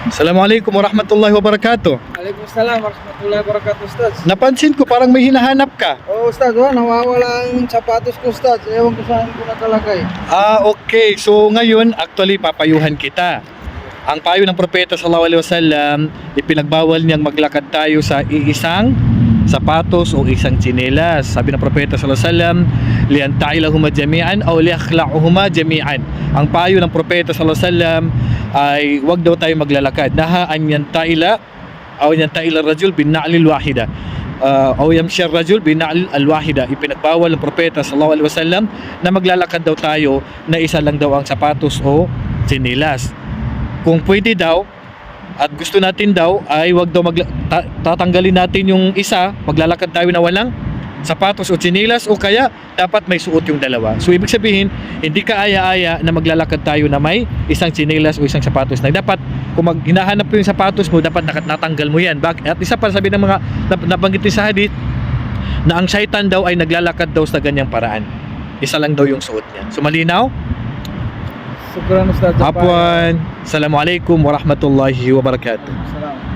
Assalamualaikum warahmatullahi wabarakatuh. Waalaikumsalam warahmatullahi wabarakatuh, Ustaz. Napansin ko parang may hinahanap ka. Oh, Ustaz, oh, nawawala ang sapatos ko, Ustaz. Ewan ko saan ko nakalagay. Ah, okay. So ngayon, actually papayuhan kita. Ang payo ng propeta sallallahu alaihi wasallam, ipinagbawal niyang maglakad tayo sa iisang sapatos o isang tsinelas. Sabi ng propeta sallallahu alaihi wasallam, liyantailahuma jami'an aw liyakhla'uhuma jami'an. Ang payo ng propeta sallallahu alaihi wasallam ay wag daw tayo maglalakad. Naha an yantaila aw yantaila rajul bin na'lil wahida. Uh, aw yamshi rajul bin na'lil al-wahida. Ipinagbawal ng propeta sallallahu alaihi wasallam na maglalakad daw tayo na isa lang daw ang sapatos o tsinelas. Kung pwede daw at gusto natin daw ay wag daw ta- tatanggalin natin yung isa, maglalakad tayo na walang sapatos o tsinelas o kaya dapat may suot yung dalawa. So ibig sabihin, hindi ka aya-aya na maglalakad tayo na may isang tsinelas o isang sapatos na dapat kung mag hinahanap yung sapatos mo, dapat natanggal mo yan. Bak at isa pa sabi ng mga nab- nabanggit din sa hadith na ang shaitan daw ay naglalakad daw sa ganyang paraan. Isa lang daw yung suot niya. So malinaw? Syukran, Ustaz. Afwan. Assalamualaikum warahmatullahi wabarakatuh. Salam.